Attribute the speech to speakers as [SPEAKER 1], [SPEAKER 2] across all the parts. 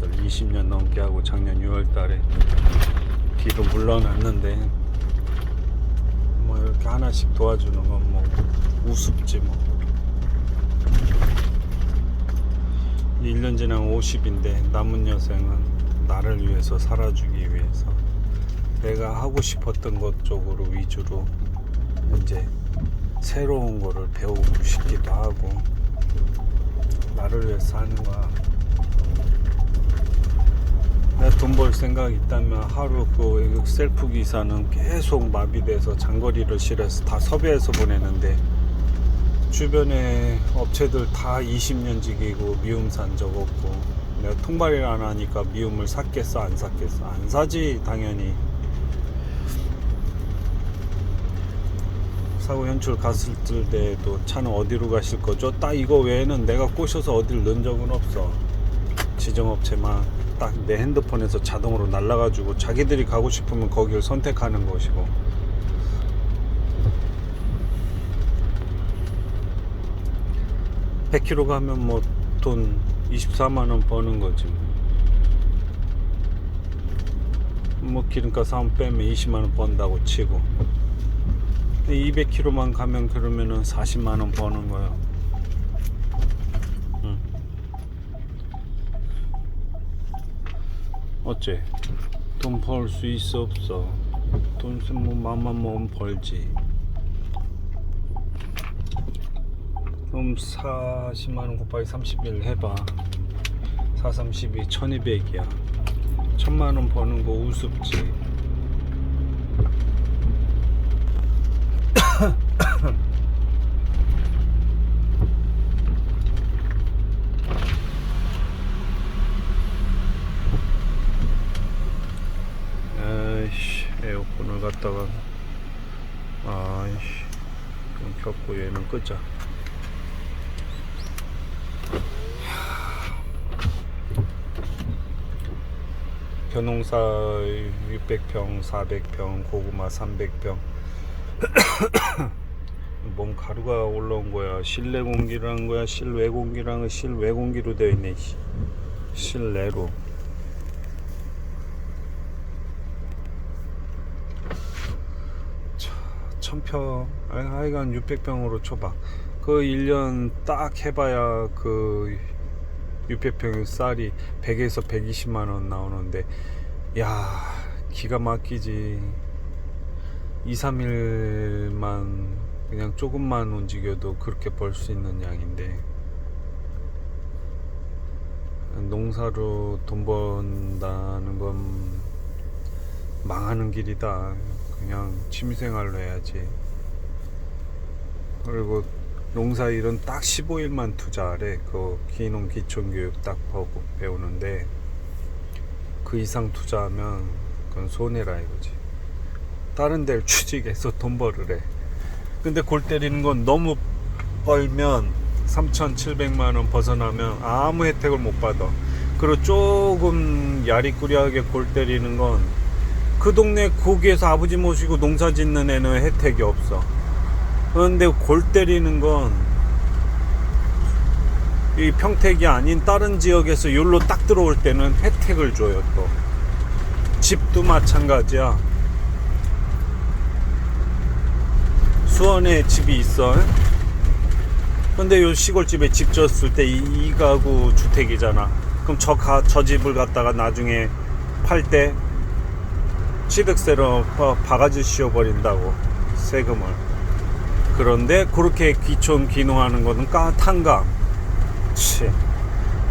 [SPEAKER 1] 밭을 20년 넘게 하고 작년 6월 달에 비도 물러났는데 뭐 이렇게 하나씩 도와주는 건 뭐 우습지 뭐. 1년 지난 50인데 남은 여생은 나를 위해서 살아주기 위해서 내가 하고 싶었던 것 쪽으로 위주로 이제 새로운 거를 배우고 싶기도 하고 나를 위해서 하는 거야 돈 벌 생각 있다면 하루 그 셀프 기사는 계속 마비돼서 장거리를 실어서 다 섭외해서 보내는데 주변에 업체들 다 20년 직이고 미움 산적 없고 내가 통발을 안 하니까 미움을 샀겠어 안 샀겠어? 안 사지 당연히. 사고 연출 갔을 때도 차는 어디로 가실 거죠? 딱 이거 외에는 내가 꼬셔서 어딜 넣은 적은 없어 지정업체만 딱 내 핸드폰에서 자동으로 날라가지고 자기들이 가고 싶으면 거기를 선택하는 것이고 100km 가면 뭐 돈 24만 원 버는 거지. 뭐 기름값 사면 빼면 20만 원 번다고 치고 200km만 가면 그러면은 40만 원 버는 거야. 어째? 돈 벌 수 있어 없어? 돈뭐 맘만 먹으면 벌지. 그럼 40만원 곱하기 31 해봐 4, 32, 1200이야 1000만원 버는 거 우습지 아이씨 에어컨을 갖다가 아이씨 그럼 끄자 벼농사 600평, 400평, 고구마 300평. 몸 가루가 올라온 거야. 실내 공기라는 거야. 실외 공기라는 거 실외 공기로 되어 있네. 씨. 실내로. 1000평 하여간 600평으로 초박 그 1년 딱 해봐야 그 600평 쌀이 100에서 120만 원 나오는데 야 기가 막히지 2, 3일만 그냥 조금만 움직여도 그렇게 벌 수 있는 양인데 농사로 돈 번다는 건 망하는 길이다. 그냥 취미생활로 해야지 그리고 농사 일은 딱 15일만 투자하래. 그 기농 기촌 교육 딱 보고 배우는데 그 이상 투자하면 그건 손해라 이거지. 다른 데를 취직해서 돈 벌으래. 근데 골 때리는 건 너무 벌면 3,700만 원 벗어나면 아무 혜택을 못 받아. 그리고 조금 야리꾸리하게 골 때리는 건 그 동네 고기에서 아버지 모시고 농사 짓는 애는 혜택이 없어. 그런데 골 때리는 건 이 평택이 아닌 다른 지역에서 여기로 딱 들어올 때는 혜택을 줘요 또. 집도 마찬가지야. 수원에 집이 있어. 근데 요 시골집에 집 졌을 때 이, 이 가구 주택이잖아. 그럼 저, 가, 저 집을 갖다가 나중에 팔 때 취득세로 바- 바가지 씌워버린다고 세금을 그런데 그렇게 귀촌 귀농하는 거는 까 탄감.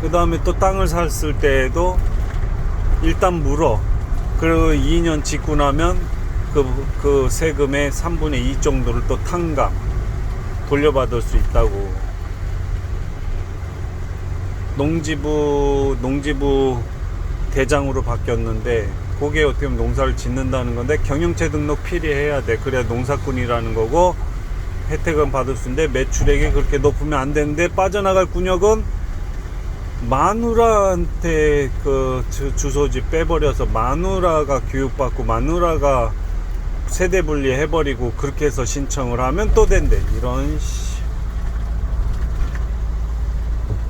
[SPEAKER 1] 그 다음에 또 땅을 샀을 때에도 일단 물어. 그리고 2년 짓고 나면 그, 그 세금의 3분의 2 정도를 또 탕감. 돌려받을 수 있다고. 농지부, 농지부 대장으로 바뀌었는데, 그게 어떻게 보면 농사를 짓는다는 건데, 경영체 등록 필히 해야 돼. 그래야 농사꾼이라는 거고, 혜택은 받을 수 있는데 매출액이 그렇게 높으면 안 되는데 빠져나갈 군역은 마누라한테 그 주- 주소지 빼버려서 마누라가 교육받고 마누라가 세대 분리 해버리고 그렇게 해서 신청을 하면 또 된대 이런 씨.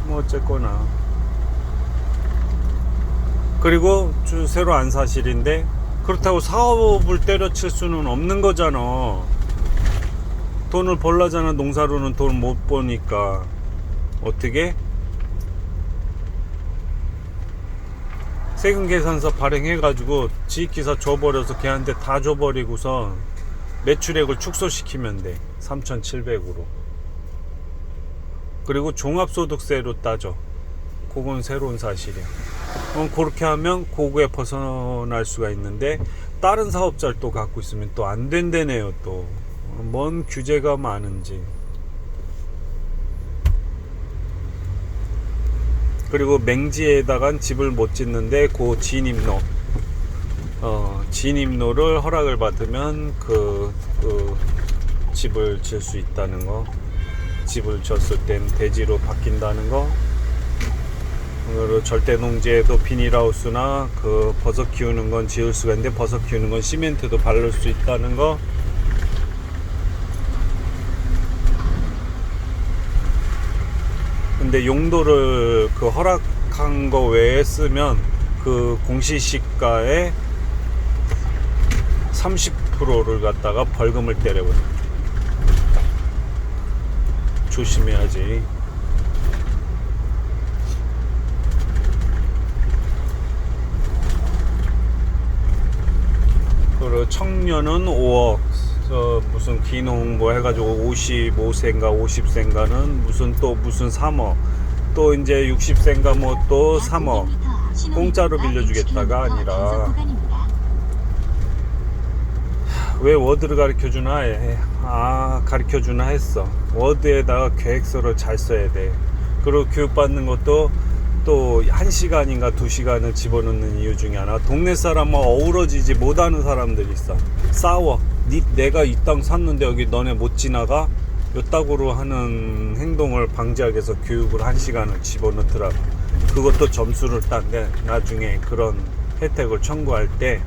[SPEAKER 1] 뭐 어쨌거나 그리고 주- 새로 안 사실인데 그렇다고 사업을 때려칠 수는 없는 거잖아. 돈을 벌라잖아. 농사로는 돈 못 버니까 어떻게? 세금 계산서 발행해가지고 지익기사 줘버려서 걔한테 다 줘버리고서 매출액을 축소시키면 돼. 3,700으로. 그리고 종합소득세로 따져. 그건 새로운 사실이야. 그럼 그렇게 하면 고구에 벗어날 수가 있는데 다른 사업자를 또 갖고 있으면 또 안 된다네요 또. 뭔 규제가 많은지. 그리고 맹지에다간 집을 못 짓는데 그 진입로 어, 진입로를 허락을 받으면 그, 그 집을 질 수 있다는 거 집을 졌을 땐 대지로 바뀐다는 거 절대 농지에도 비닐하우스나 그 버섯 키우는 건 지을 수가 있는데 버섯 키우는 건 시멘트도 바를 수 있다는 거 근데 용도를 그 허락한 거 외에 쓰면 그 공시시가의 30%를 갖다가 벌금을 때려버려. 조심해야지. 그리고 청년은 5억, 저 무슨 기농 뭐 해가지고 55세인가 50세인가는 무슨 또 무슨 3억, 또 이제 60세인가 뭐 또 3억. 공짜로 빌려주겠다가 아니라. 왜 워드를 가르쳐 주나? 해. 아 가르쳐 주나 했어. 워드에다가 계획서를 잘 써야 돼. 그리고 교육받는 것도 또 한 시간인가 두 시간을 집어넣는 이유 중에 하나 동네 사람과 어우러지지 못하는 사람들이 있어. 싸워. 니, 내가 이 땅 샀는데 여기 너네 못 지나가? 요따구로 하는 행동을 방지하기 위해서 교육을 한 시간을 집어넣더라고. 그것도 점수를 딴데 나중에 그런 혜택을 청구할 때.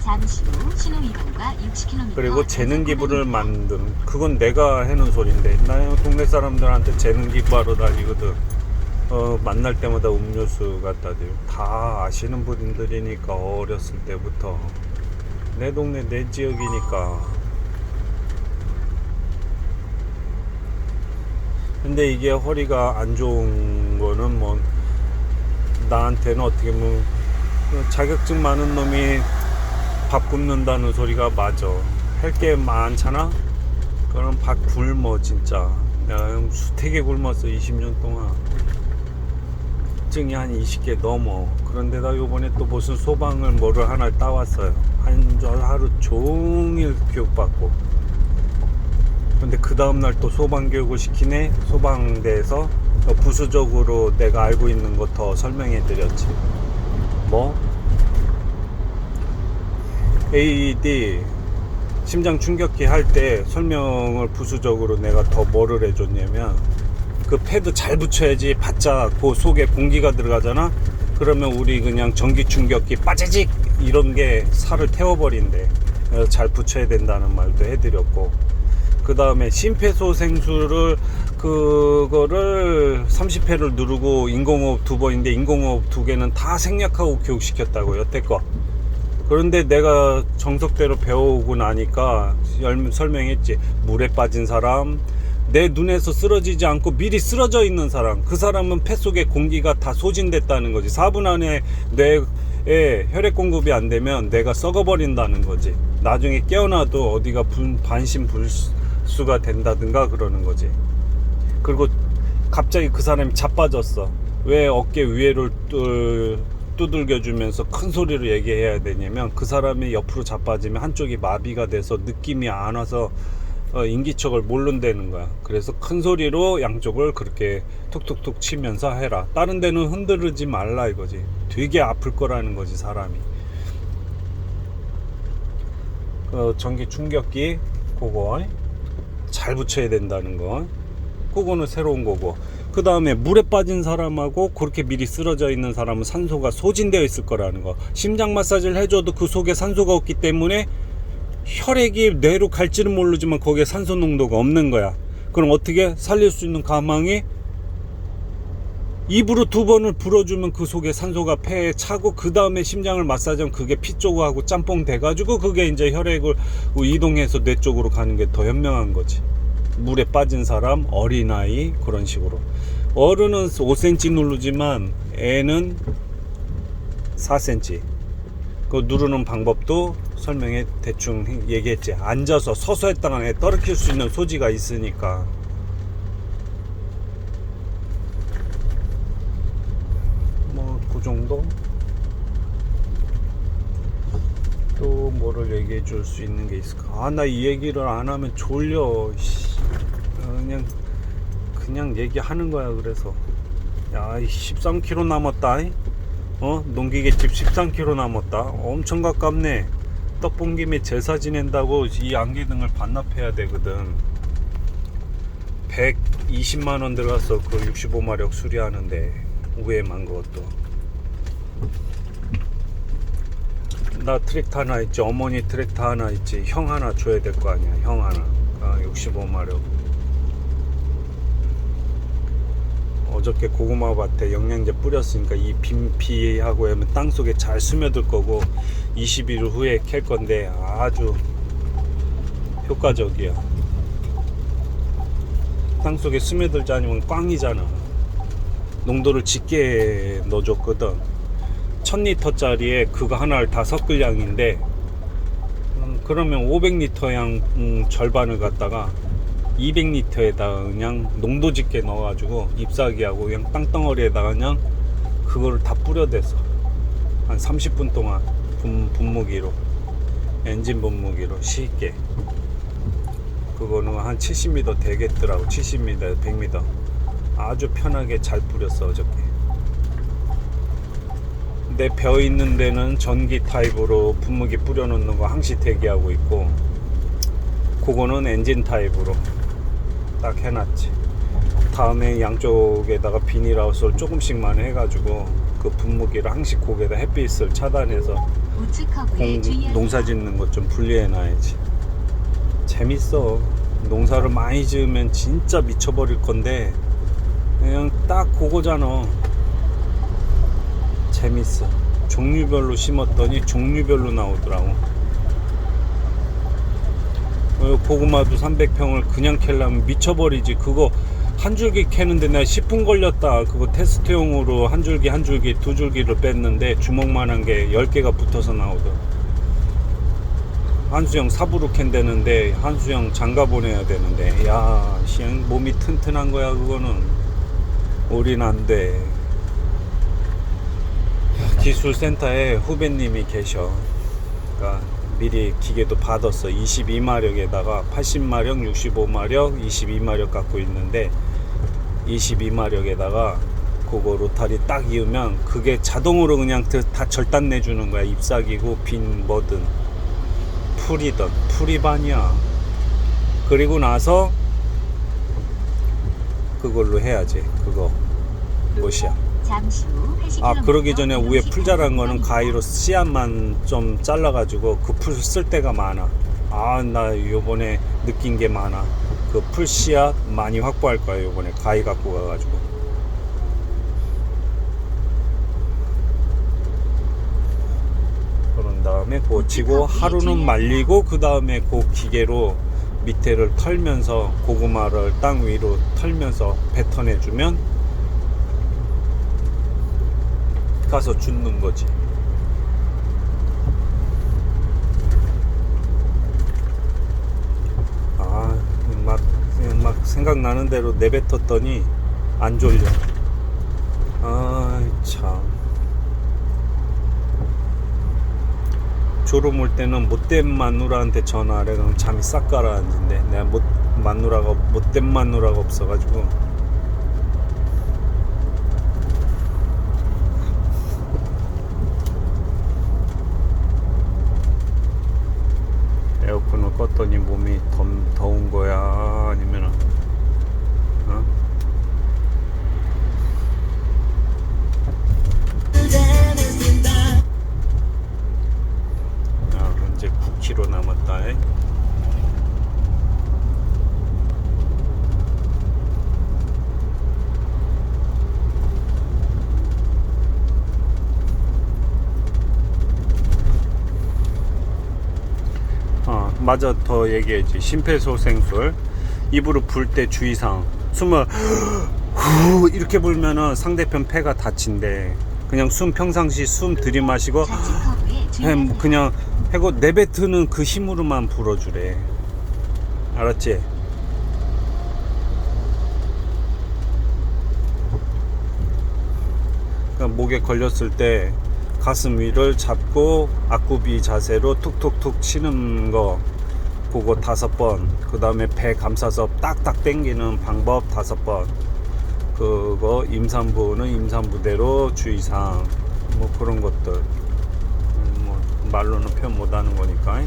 [SPEAKER 2] 잠시 후 신호 위반과 60km
[SPEAKER 1] 그리고 재능 기부를 만든 그건 내가 해놓은 소리인데 나 동네 사람들한테 재능 기부하러 다니거든 어, 만날 때마다 음료수 갖다 드려 다 아시는 분들이니까 어렸을 때부터 내 동네 내 지역이니까 근데 이게 허리가 안 좋은 거는 뭐 나한테는 어떻게 보면 자격증 많은 놈이 밥 굶는다는 소리가 맞아. 할 게 많잖아? 그럼 밥 굶어, 진짜. 내가 형 수태게 굶었어, 20년 동안. 증이 한 20개 넘어. 그런데다 요번에 또 무슨 소방을 뭐를 하나 따왔어요. 한, 저 하루 종일 교육받고. 근데 그 다음날 또 소방 교육을 시키네? 소방대에서 어, 부수적으로 내가 알고 있는 거더 설명해 드렸지. 뭐? AED 심장 충격기 할 때 설명을 부수적으로 내가 더 뭐를 해줬냐면 그 패드 잘 붙여야지 바짝 그 속에 공기가 들어가잖아? 그러면 우리 그냥 전기 충격기 빠지직 이런 게 살을 태워버린대. 잘 붙여야 된다는 말도 해드렸고. 그 다음에 심폐소생술을 그거를 30회를 누르고 인공호흡 두 번인데 인공호흡 두 개는 다 생략하고 교육시켰다고 여태껏. 그런데 내가 정석대로 배우고 나니까 열- 설명했지. 물에 빠진 사람 내 눈에서 쓰러지지 않고 미리 쓰러져 있는 사람 그 사람은 폐 속에 공기가 다 소진됐다는 거지. 4분 안에 뇌에 혈액 공급이 안 되면 내가 썩어버린다는 거지. 나중에 깨어나도 어디가 분- 반신불수가 된다든가 그러는 거지. 그리고 갑자기 그 사람이 자빠졌어. 왜 어깨 위에를 뚫- 두들겨주면서 큰 소리로 얘기해야 되냐면 그 사람이 옆으로 자빠지면 한쪽이 마비가 돼서 느낌이 안 와서 어, 인기척을 모른다는 거야. 그래서 큰 소리로 양쪽을 그렇게 툭툭툭 치면서 해라. 다른 데는 흔들지 말라 이거지. 되게 아플 거라는 거지 사람이. 어, 전기 충격기 그거 잘 붙여야 된다는 거. 그거는 새로운 거고. 그 다음에 물에 빠진 사람하고 그렇게 미리 쓰러져 있는 사람은 산소가 소진되어 있을 거라는 거. 심장 마사지를 해줘도 그 속에 산소가 없기 때문에 혈액이 뇌로 갈지는 모르지만 거기에 산소 농도가 없는 거야. 그럼 어떻게 살릴 수 있는 가망이 입으로 두 번을 불어주면 그 속에 산소가 폐에 차고 그 다음에 심장을 마사지하면 그게 피 쪽하고 짬뽕 돼가지고 그게 이제 혈액을 이동해서 뇌 쪽으로 가는 게 더 현명한 거지. 물에 빠진 사람, 어린아이 그런 식으로. 어른은 5cm 누르지만 애는 4cm. 그 누르는 방법도 설명에 대충 얘기했지. 앉아서 서서 했다가 애 떨어뜨릴 수 있는 소지가 있으니까. 뭐 그 정도 또 뭐를 얘기해 줄 수 있는 게 있을까 아 나 이 얘기를 안 하면 졸려 씨. 어, 그냥 그냥 얘기하는 거야 그래서 야 13km 남았다 이. 어 농기계집 13km 남았다 엄청 가깝네 떡본 김에 제사 지낸다고 이 안개등을 반납해야 되거든. 120만 원 들어가서 그 65마력 수리하는데 우회만 그것도. 나 트랙터 하나 있지 어머니 트랙터 하나 있지 형 하나 줘야 될 거 아니야 형 하나. 아, 65마력. 어저께 고구마 밭에 영양제 뿌렸으니까 이 빈피하고 하면 땅 속에 잘 스며들 거고 20일 후에 캘 건데 아주 효과적이야. 땅 속에 스며들지 않으면 꽝이잖아. 농도를 짙게 넣어줬거든. 1000리터짜리에 그거 하나를 다 섞을 양인데 음, 그러면 500리터 양 음, 절반을 갖다가 200리터에다가 그냥 농도 짙게 넣어가지고 잎사귀하고 그냥 땅덩어리에다가 그냥 그거를 다 뿌려대서 한 30분 동안 분, 분무기로 엔진 분무기로 쉽게. 그거는 한 70m 되겠더라고 70m 100m 아주 편하게 잘 뿌렸어 어저께. 내 벼 있는 데는 전기 타입으로 분무기 뿌려놓는 거 항시 대기하고 있고 그거는 엔진 타입으로 딱 해놨지. 다음에 양쪽에다가 비닐하우스를 조금씩만 해가지고 그 분무기를 항시 고개다 햇빛을 차단해서
[SPEAKER 2] 우측
[SPEAKER 1] 공,
[SPEAKER 2] 주의하세요.
[SPEAKER 1] 농사 짓는 것 좀 분리해 놔야지. 재밌어. 농사를 많이 지으면 진짜 미쳐버릴 건데 그냥 딱 그거잖아. 재밌어. 종류별로 심었더니 종류별로 나오더라고. 어, 고구마도 300평을 그냥 캘려면 미쳐버리지. 그거 한 줄기 캐는데 내가 10분 걸렸다. 그거 테스트용으로 한 줄기 한 줄기 두 줄기를 뺐는데 주먹만한 게 10개가 붙어서 나오더라. 한수형 삽으로 캔대는데 한수형 장가 보내야 되는데. 야 시영 몸이 튼튼한 거야 그거는. 우린 안돼. 기술센터에 후배님이 계셔. 그러니까 미리 기계도 받았어. 22마력에다가 80마력 65마력 22마력 갖고 있는데 22마력에다가 그거 로타리 딱 이으면 그게 자동으로 그냥 다 절단 내 주는 거야. 잎사귀고 빈 뭐든. 풀이든. 풀이반이야. 그리고 나서 그걸로 해야지. 그거.
[SPEAKER 2] 80km
[SPEAKER 1] 아 그러기 전에 위에 풀 자란 거는 가위로 씨앗만 좀 잘라가지고 그 풀 쓸 때가 많아. 아 나 요번에 느낀 게 많아 그 풀 씨앗 많이 확보할 거야 요번에 가위 갖고 가가지고 그런 다음에 그거 지고 하루는 말리고 그 다음에 그 기계로 밑에를 털면서 고구마를 땅 위로 털면서 뱉어내주면 가서 죽는 거지. 아, 막, 그냥 막 생각나는 대로 내뱉었더니 안 졸려. 아, 참. 졸음 올 때는 못된 마누라한테 전화하래 그럼 잠이 싹 가라앉는데 내가 못 마누라가 못된 마누라가 없어가지고 에어컨을 껐더니 몸이 더, 더운 거야 아니면 어? 아, 이제 9km 남았다. 에. 맞아 더 얘기해야지. 심폐소생술 입으로 불 때 주의사항. 숨을 후 이렇게 불면은 상대편 폐가 다친대. 그냥 숨 평상시 숨 들이마시고
[SPEAKER 2] 커브에
[SPEAKER 1] 그냥, 해고 내뱉는 그 힘으로만 불어주래. 알았지? 그러니까 목에 걸렸을 때 가슴 위를 잡고 앞구비 자세로 툭툭툭 치는 거 그거 다섯 번. 그 다음에 배 감싸서 딱딱 당기는 방법 다섯 번. 그거 임산부는 임산부대로 주의사항 뭐 그런 것들 음, 뭐 말로는 표현 못하는 거니까.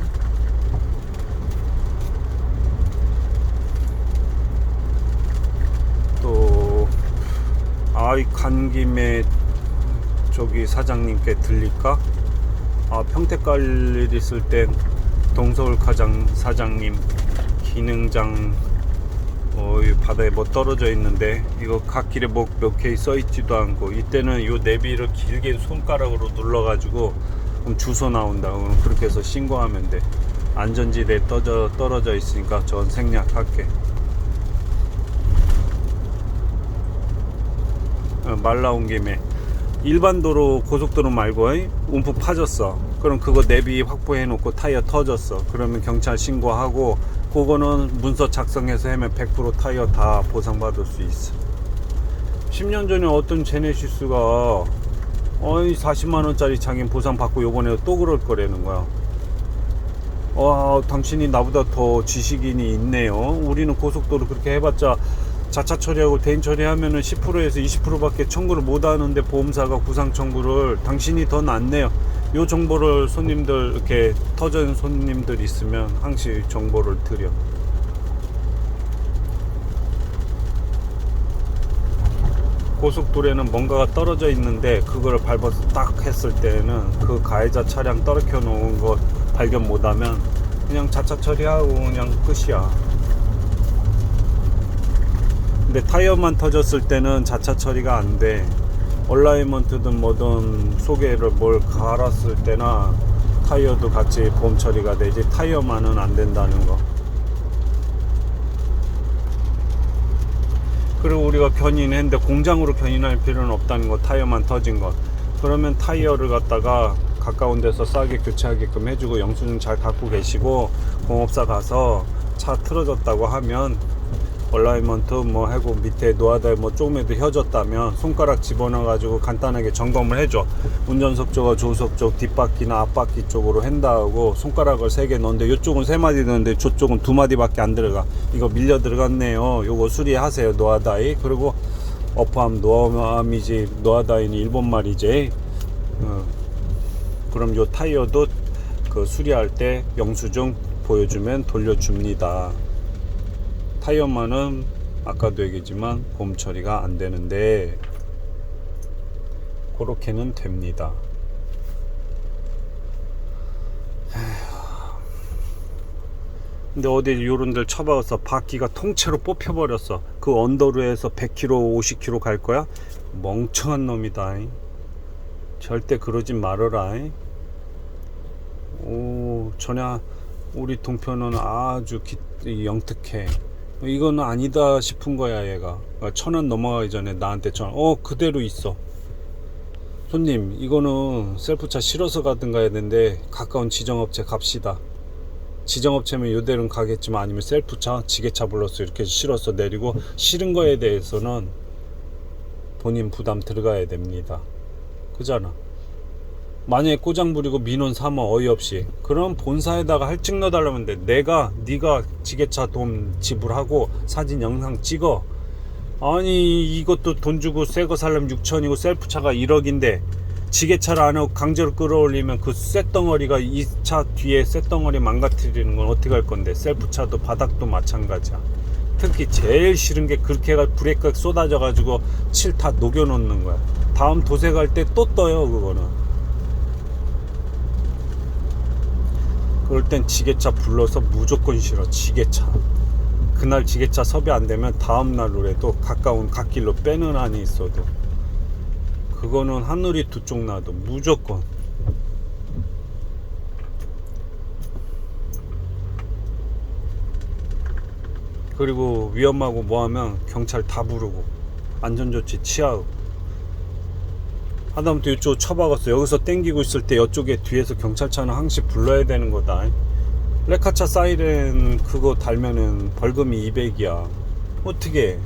[SPEAKER 1] 또 아이 간 김에 저기 사장님께 들릴까? 아 평택 갈 일 있을 땐 동서울 가장 사장님 기능장 어, 이 바다에 뭐 떨어져 있는데 이거 갓길에 뭐 몇 개 써 있지도 않고 이때는 요 내비를 길게 손가락으로 눌러 가지고 주소 나온다. 그럼 그렇게 해서 신고하면 돼. 안전지대에 떨어져, 떨어져 있으니까 전 생략할게. 어, 말 나온 김에. 일반 도로 고속도로 말고 이 움푹 파졌어 그럼 그거 내비 확보해 놓고 타이어 터졌어. 그러면 경찰 신고하고 그거는 문서 작성해서 하면 100% 타이어 다 보상받을 수 있어. 10년 전에 어떤 제네시스가 어이 40만원짜리 자기 보상 받고 요번에 또 그럴 거라는 거야. 와 당신이 나보다 더 지식인이 있네요. 우리는 고속도로 그렇게 해봤자 자차 처리하고 대인 처리하면은 10%에서 20%밖에 청구를 못 하는데 보험사가 구상 청구를 당신이 더 낫네요. 요 정보를 손님들 이렇게 터전 손님들 있으면 항시 정보를 드려. 고속도로에는 뭔가가 떨어져 있는데 그거를 밟아서 딱 했을 때는 그 가해자 차량 떨어져 놓은 거 발견 못하면 그냥 자차 처리하고 그냥 끝이야. 근데 타이어만 터졌을 때는 자차 처리가 안 돼. 얼라이먼트든 뭐든 소개를 뭘 갈았을 때나 타이어도 같이 보험 처리가 되지 타이어만은 안 된다는 거. 그리고 우리가 견인했는데 공장으로 견인할 필요는 없다는 거 타이어만 터진 거. 그러면 타이어를 갖다가 가까운 데서 싸게 교체하게끔 해주고 영수증 잘 갖고 계시고 공업사 가서 차 틀어졌다고 하면 얼라이먼트 뭐 하고 밑에 노하다에 뭐 조금이라도 혀졌다면 손가락 집어넣어 가지고 간단하게 점검을 해줘. 운전석 쪽과 조수석 쪽 뒷바퀴나 앞바퀴 쪽으로 핸다하고 손가락을 세 개 넣는데 이쪽은 세 마디 넣는데 저쪽은 두 마디밖에 안 들어가. 이거 밀려 들어갔네요. 요거 수리하세요 노하다이. 그리고 어프암 노암이지 노하다이는 일본 말이지. 어, 그럼 요 타이어도 그 수리할 때 영수증 보여주면 돌려줍니다 타이어만은 아까도 얘기했지만 보험 처리가 안 되는데 그렇게는 됩니다. 근데 어디 요런 데를 쳐박아서 바퀴가 통째로 뽑혀버렸어. 그 언더루에서 100km, 50km 갈 거야? 멍청한 놈이다. 잉. 절대 그러지 말아라. 잉. 오, 전혀 우리 동표는 아주 기, 영특해. 이거는 아니다 싶은 거야 얘가. 천원 넘어가기 전에 나한테 천 원. 어 그대로 있어. 손님 이거는 셀프차 실어서 가든가 해야 되는데 가까운 지정업체 갑시다. 지정업체면 요대로는 가겠지만 아니면 셀프차 지게차 불러서 이렇게 실어서 내리고 실은 거에 대해서는 본인 부담 들어가야 됩니다. 그잖아 만약에 꼬장 부리고 민원 삼아 어이없이 그럼 본사에다가 할증 넣어달라면 돼 내가 네가 지게차 돈 지불하고 사진 영상 찍어. 아니 이것도 돈 주고 새 거 살려면 6천이고 셀프차가 1억인데 지게차를 안 하고 강제로 끌어올리면 그 쇳덩어리가 이 차 뒤에 쇳덩어리 망가뜨리는 건 어떻게 할 건데? 셀프차도 바닥도 마찬가지야. 특히 제일 싫은 게 그렇게 해가 브레이크가 쏟아져 가지고 칠 다 녹여 놓는 거야. 다음 도색할 때 또 떠요 그거는 그럴 땐 지게차 불러서 무조건 싫어 지게차. 그날 지게차 섭외 안 되면 다음 날로라도 가까운 갓길로 빼는 한이 있어도. 그거는 하늘이 두 쪽 나도 무조건. 그리고 위험하고 뭐하면 경찰 다 부르고 안전조치 취하고. 하다못해 이쪽 쳐박았어. 여기서 땡기고 있을 때 이쪽에 뒤에서 경찰차는 항시 불러야 되는 거다. 레카차 사이렌 그거 달면은 벌금이 200이야. 어떻게?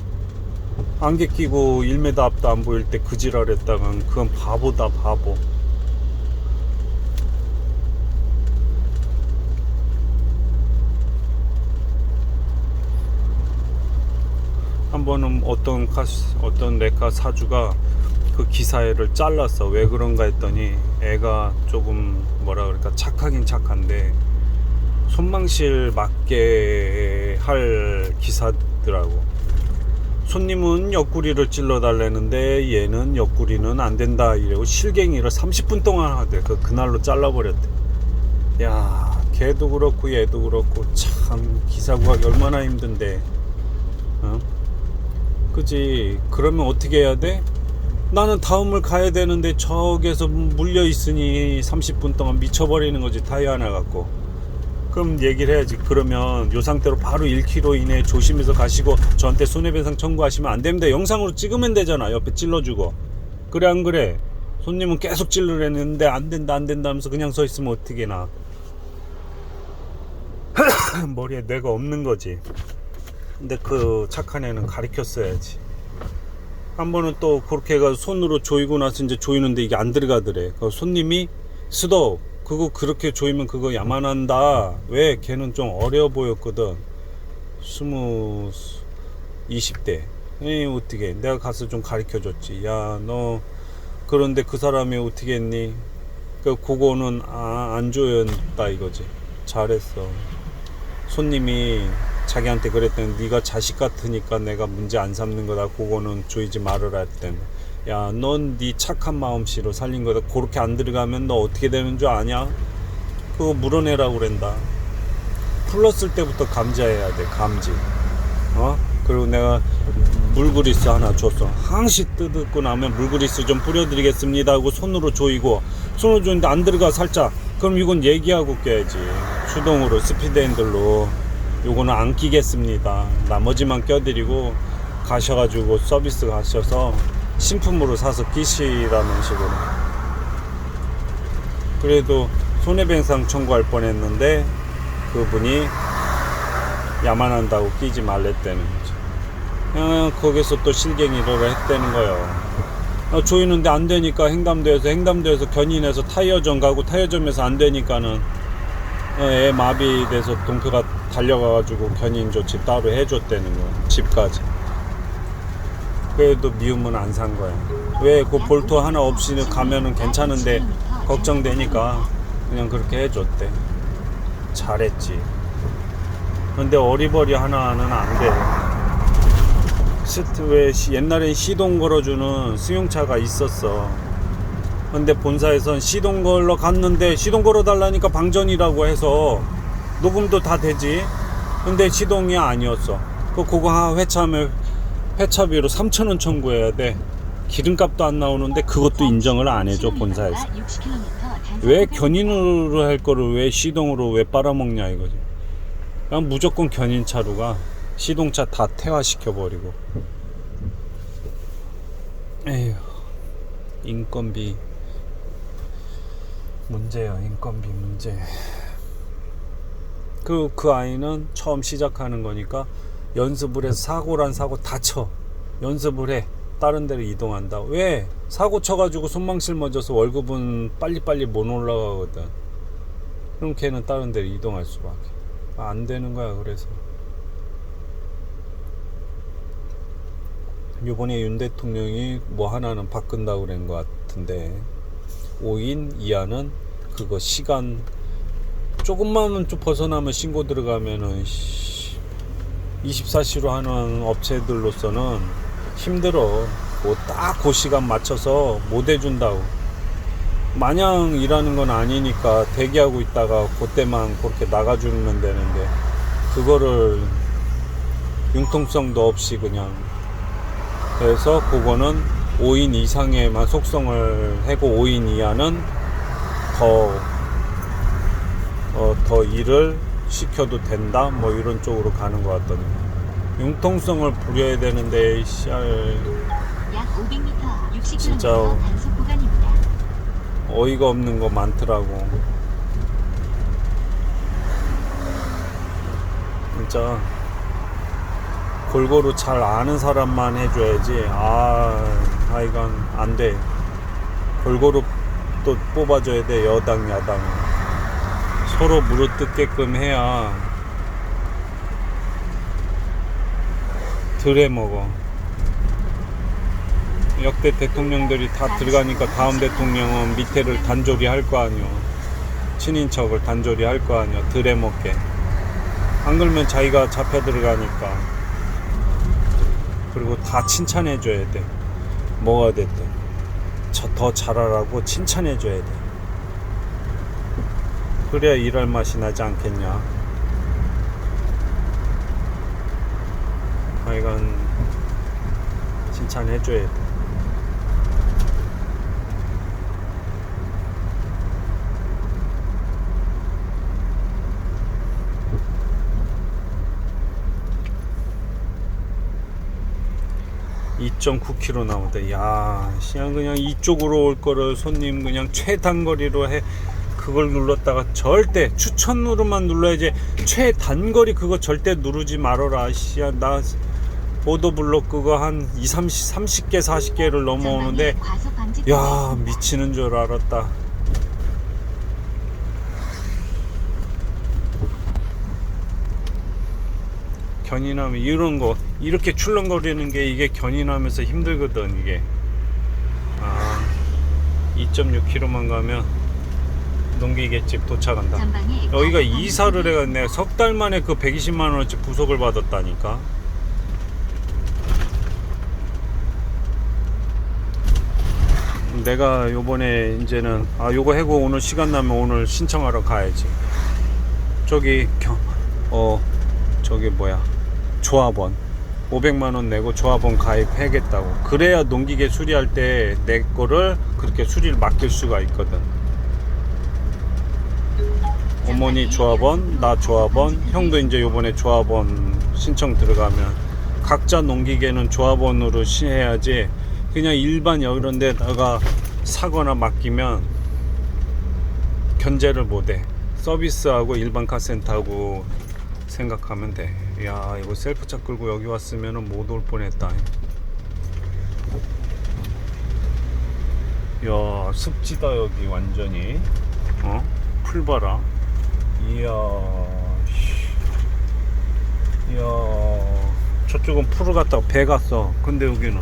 [SPEAKER 1] 안개 끼고 1m 앞도 안 보일 때 그 지랄 했다간 그건 바보다 바보. 한 번은 어떤 카 어떤 레카 사주가 그 기사애를 잘랐어 왜 그런가 했더니 애가 조금 뭐라 그럴까? 착하긴 착한데 손망실 맞게 할 기사더라고. 손님은 옆구리를 찔러 달래는데 얘는 옆구리는 안 된다 이래고 실갱이를 30분 동안 하대. 그 그날로 잘라버렸대. 야 걔도 그렇고 얘도 그렇고 참 기사 구하기 얼마나 힘든데. 어? 그지? 그러면 어떻게 해야 돼? 나는 다음을 가야 되는데 저기에서 물려 있으니 30분 동안 미쳐버리는 거지 타이어 하나 갖고. 그럼 얘기를 해야지. 그러면 요 상태로 바로 1km 이내 조심해서 가시고 저한테 손해배상 청구하시면 안 됩니다. 영상으로 찍으면 되잖아. 옆에 찔러주고. 그래 안 그래? 손님은 계속 찔러랬는데 안 된다 안 된다 하면서 그냥 서 있으면 어떻게 나? 머리에 뇌가 없는 거지. 근데 그 착한 애는 가르쳤어야지 한 번은 또 그렇게 해가 손으로 조이고 나서 이제 조이는데 이게 안 들어가더래. 그 손님이 스톱 그거 그렇게 조이면 그거 야만한다. 왜? 걔는 좀 어려 보였거든. 스무 20대. 에이 어떻게? 내가 가서 좀 가르쳐 줬지. 야 너 그런데 그 사람이 어떻게 했니? 그 그거는 아, 안 조였다 이거지. 잘했어. 손님이 자기한테 그랬더니 네가 자식 같으니까 내가 문제 안 삼는 거다. 그거는 조이지 말으라 했더니 야 넌 네 착한 마음씨로 살린 거다. 그렇게 안 들어가면 너 어떻게 되는 줄 아냐? 그거 물어내라고 그랬다. 풀렀을 때부터 감지해야 돼 감지. 어? 그리고 내가 물그리스 하나 줬어. 항시 뜯고 나면 물그리스 좀 뿌려드리겠습니다 하고 손으로 조이고 손으로 조이는데 안 들어가 살짝. 그럼 이건 얘기하고 껴야지. 수동으로 스피드 핸들로 요거는 안 끼겠습니다. 나머지만 껴드리고 가셔가지고 서비스 가셔서 신품으로 사서 끼시라는 식으로. 그래도 손해배상 청구할 뻔했는데 그분이 야만한다고 끼지 말랬다는 거죠. 그냥 거기서 또 실갱이를 했다는 거예요. 아, 조이는데 안 되니까 횡담도에서 횡담도에서 견인해서 타이어점 가고 타이어점에서 안 되니까는 어, 애 마비돼서 동표가 달려가가지고 견인 조치 따로 해줬다는 거야 집까지. 그래도 미움은 안 산 거야. 왜 그 볼트 하나 없이 가면은 괜찮은데 걱정되니까 그냥 그렇게 해줬대. 잘했지. 근데 어리버리 하나는 안돼. 시트 왜 시- 옛날엔 시동 걸어주는 승용차가 있었어. 근데 본사에선 시동 걸러 갔는데 시동 걸어 달라니까 방전이라고 해서 녹음도 다 되지. 근데 시동이 아니었어. 그 그거 한 회차하면 회차비로 3천 원 청구해야 돼. 기름값도 안 나오는데 그것도 인정을 안 해줘 본사에서. 왜 견인으로 할 거를 왜 시동으로 왜 빨아먹냐 이거지. 그냥 무조건 견인 차로 가 시동차 다 태화시켜 버리고. 에휴 인건비 문제야 인건비 문제 그, 그 아이는 처음 시작하는 거니까 연습을 해서 사고란 사고 다쳐. 연습을 해. 다른 데로 이동한다. 왜? 사고 쳐가지고 손망실 멎어서 월급은 빨리빨리 못 올라가거든. 그럼 걔는 다른 데로 이동할 수밖에. 아, 안 되는 거야 그래서. 요번에 윤 대통령이 뭐 하나는 바꾼다고 그런 것 같은데 5인 이하는 그거 시간 조금만 좀 벗어나면 신고 들어가면은 24시로 하는 업체들로서는 힘들어. 뭐딱그 시간 맞춰서 못 해준다고. 마냥 일하는 건 아니니까 대기하고 있다가 그때만 그렇게 나가주면 되는데 그거를 융통성도 없이 그냥 그래서 그거는 5인 이상에만 속성을 하고 5인 이하는 더 어, 더 일을 시켜도 된다 뭐 이런 쪽으로 가는 것 같더니 융통성을 부려야 되는데 씨알
[SPEAKER 2] 약 500m 60km
[SPEAKER 1] 진짜. 어이가 없는 거 많더라고. 진짜 골고루 잘 아는 사람만 해줘야지. 아, 아 이건 안 돼. 골고루 또 뽑아줘야 돼 여당 야당. 서로 물어뜯게끔 해야 덜해 먹어. 역대 대통령들이 다 들어가니까 다음 대통령은 밑에를 단조리 할 거 아니오. 친인척을 단조리 할 거 아니오. 덜해 먹게. 안 그러면 자기가 잡혀 들어가니까. 그리고 다 칭찬해 줘야 돼. 뭐가 됐든. 저- 더 잘하라고 칭찬해 줘야 돼. 그래야 일할 맛이 나지 않겠냐. 하여간 칭찬해 줘야 돼. 이 2.9km 나오대. 야, 그냥 그냥 이쪽으로 올 거를 손님 그냥 최단거리로 해. 그걸 눌렀다가 절대 추천 누르만 눌러야지 최단거리 그거 절대 누르지 말아라. 씨야 나 보도블록 그거 한 2, 30, 30개 40개를 넘어오는데
[SPEAKER 2] 방지
[SPEAKER 1] 야. 미치는 줄 알았다. 견인하면 이런 거 이렇게 출렁거리는 게 이게 견인하면서 힘들거든 이게. 아 2.6km만 가면 농기계 집 도착한다.
[SPEAKER 2] 전방에
[SPEAKER 1] 여기가 이사를 해갔네. 석 달 만에 그 120만 원어치 부속을 받았다니까. 내가 요번에 이제는 아 요거 해고 오늘 시간 나면 오늘 신청하러 가야지. 저기 겨, 어 저기 뭐야 조합원 500만 원 내고 조합원 가입해야겠다고. 그래야 농기계 수리할 때 내 거를 그렇게 수리를 맡길 수가 있거든. 어머니 조합원, 나 조합원, 형도 이제 요번에 조합원 신청 들어가면 각자 농기계는 조합원으로 시- 해야지 그냥 일반 이런 데다가 사거나 맡기면 견제를 못해 서비스하고 일반 카센터하고 생각하면 돼. 야 이거 셀프차 끌고 여기 왔으면 못 올 뻔했다. 야 습지다 여기 완전히 어? 풀 봐라 이야 씨. 이야 저쪽은 풀을 갖다가 배 갔어. 근데 여기는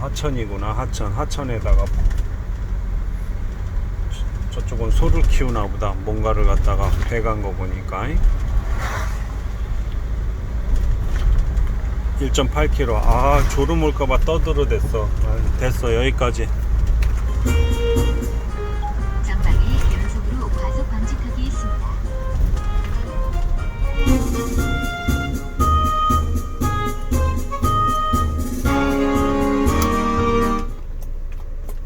[SPEAKER 1] 하천이구나 하천. 하천에다가 저- 저쪽은 소를 키우나 보다. 뭔가를 갖다가 배 간 거 보니까. 1.8km 아 졸음 올까봐 떠들어 댔어. 아, 됐어 여기까지